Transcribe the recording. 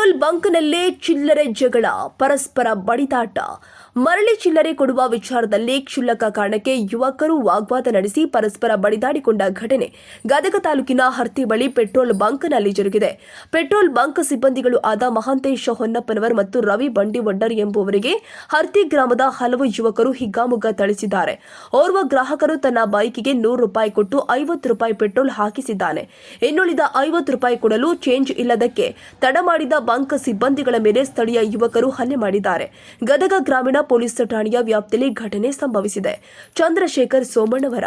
Petrol ಬಂಕ್ನಲ್ಲೇ ಚಿಲ್ಲರೆ ಜಗಳ ಪರಸ್ಪರ ಬಡಿದಾಟ. ಮರಳಿ ಚಿಲ್ಲರೆ ಕೊಡುವ ವಿಚಾರದಲ್ಲಿ ಕ್ಷುಲ್ಲಕ ಕಾರಣಕ್ಕೆ ಯುವಕರು ವಾಗ್ವಾದ ನಡೆಸಿ ಪರಸ್ಪರ ಬಡಿದಾಡಿಕೊಂಡ ಘಟನೆ. ಗದಗ ತಾಲೂಕಿನ ಹರ್ತಿ ಬಳಿ ಪೆಟ್ರೋಲ್ ಬಂಕ್ನಲ್ಲಿ ಜರುಗಿದೆ. ಪೆಟ್ರೋಲ್ ಬಂಕ್ ಸಿಬ್ಬಂದಿಗಳು ಆದ ಮಹಾಂತೇಶ ಹೊನ್ನಪ್ಪನವರ್ ಮತ್ತು ರವಿ ಬಂಡಿವಡ್ಡರ್ ಎಂಬುವರಿಗೆ ಹರ್ತಿ ಗ್ರಾಮದ ಹಲವು ಯುವಕರು ಹಿಗ್ಗಾಮುಗ್ಗ ಥಳಿಸಿದ್ದಾರೆ. ಓರ್ವ ಗ್ರಾಹಕರು ತನ್ನ ಬೈಕಿಗೆ ನೂರು ರೂಪಾಯಿ ಕೊಟ್ಟು ಐವತ್ತು ರೂಪಾಯಿ ಪೆಟ್ರೋಲ್ ಹಾಕಿಸಿದ್ದಾನೆ. ಇನ್ನುಳಿದ ಐವತ್ತು ರೂಪಾಯಿ ಕೊಡಲು ಚೇಂಜ್ ಇಲ್ಲದಕ್ಕೆ ತಡ ಮಾಡಿದ ಬಂಕ್ ಸಿಬ್ಬಂದಿಗಳ ಮೇಲೆ ಸ್ಥಳೀಯ ಯುವಕರು ಹಲ್ಲೆ ಮಾಡಿದ್ದಾರೆ. ಗದಗ ಗ್ರಾಮೀಣ ಪೊಲೀಸ್ ಠಾಣೆಯ ವ್ಯಾಪ್ತಿಯಲ್ಲಿ ಘಟನೆ ಸಂಭವಿಸಿದೆ. ಚಂದ್ರಶೇಖರ್ ಸೋಮಣ್ಣವರ